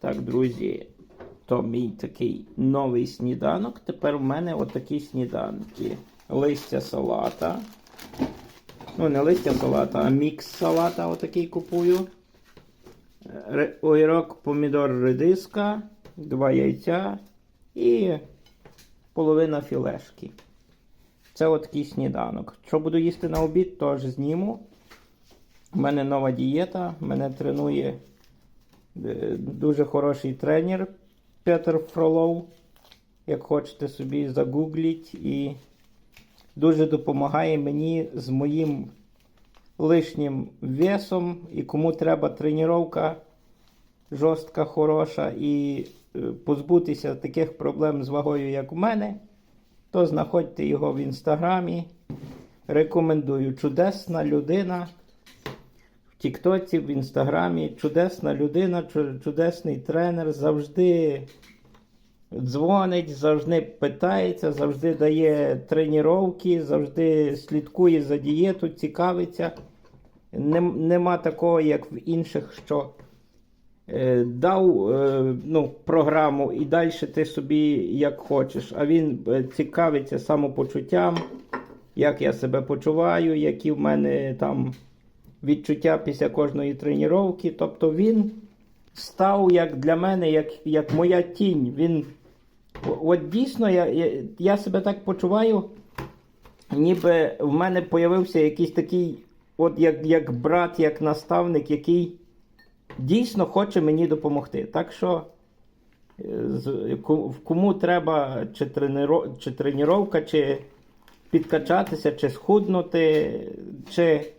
Так, друзі, то мій такий новий сніданок. Тепер у мене отакі сніданки. Листя салата. Ну, не листя салата, а мікс салата отакий купую. Огірок, помідор, редиска, два яйця і половина філешки. Це отакий сніданок. Що буду їсти на обід, теж зніму. У мене нова дієта, мене тренує дуже хороший тренер Петр Фролов. Як хочете собі загугліть і дуже допомагає мені з моїм лишнім весом. І кому треба тренування жорстка, хороша і е, позбутися таких проблем з вагою, як у мене, то знаходьте його в інстаграмі. Рекомендую. Чудесна людина. Тіктоці, в Інстаграмі. Чудесна людина, чудесний тренер. Завжди дзвонить, завжди питається, завжди дає тренування, завжди слідкує за дієту, цікавиться. Нема такого, як в інших, що е, дав е, ну, програму і далі ти собі як хочеш. А він е, цікавиться самопочуттям, як я себе почуваю, які в мене там відчуття після кожної тренування. Тобто він став як для мене, як, як моя тінь. Він от дійсно я, я, я себе так почуваю, ніби в мене появився якийсь такий, от як, як брат, як наставник, який дійсно хоче мені допомогти. Так що, е, кому треба чи, тренеро, чи тренування, чи підкачатися, чи схуднути, чи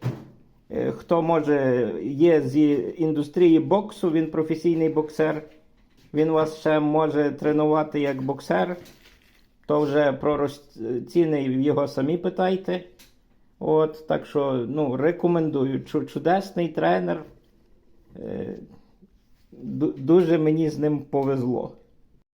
хто може є з індустрії боксу, він професійний боксер. Він вас ще може тренувати як боксер, то вже про ціни його самі питайте. От, так що ну, рекомендую. Чудесний тренер. Е, Дуже мені з ним повезло.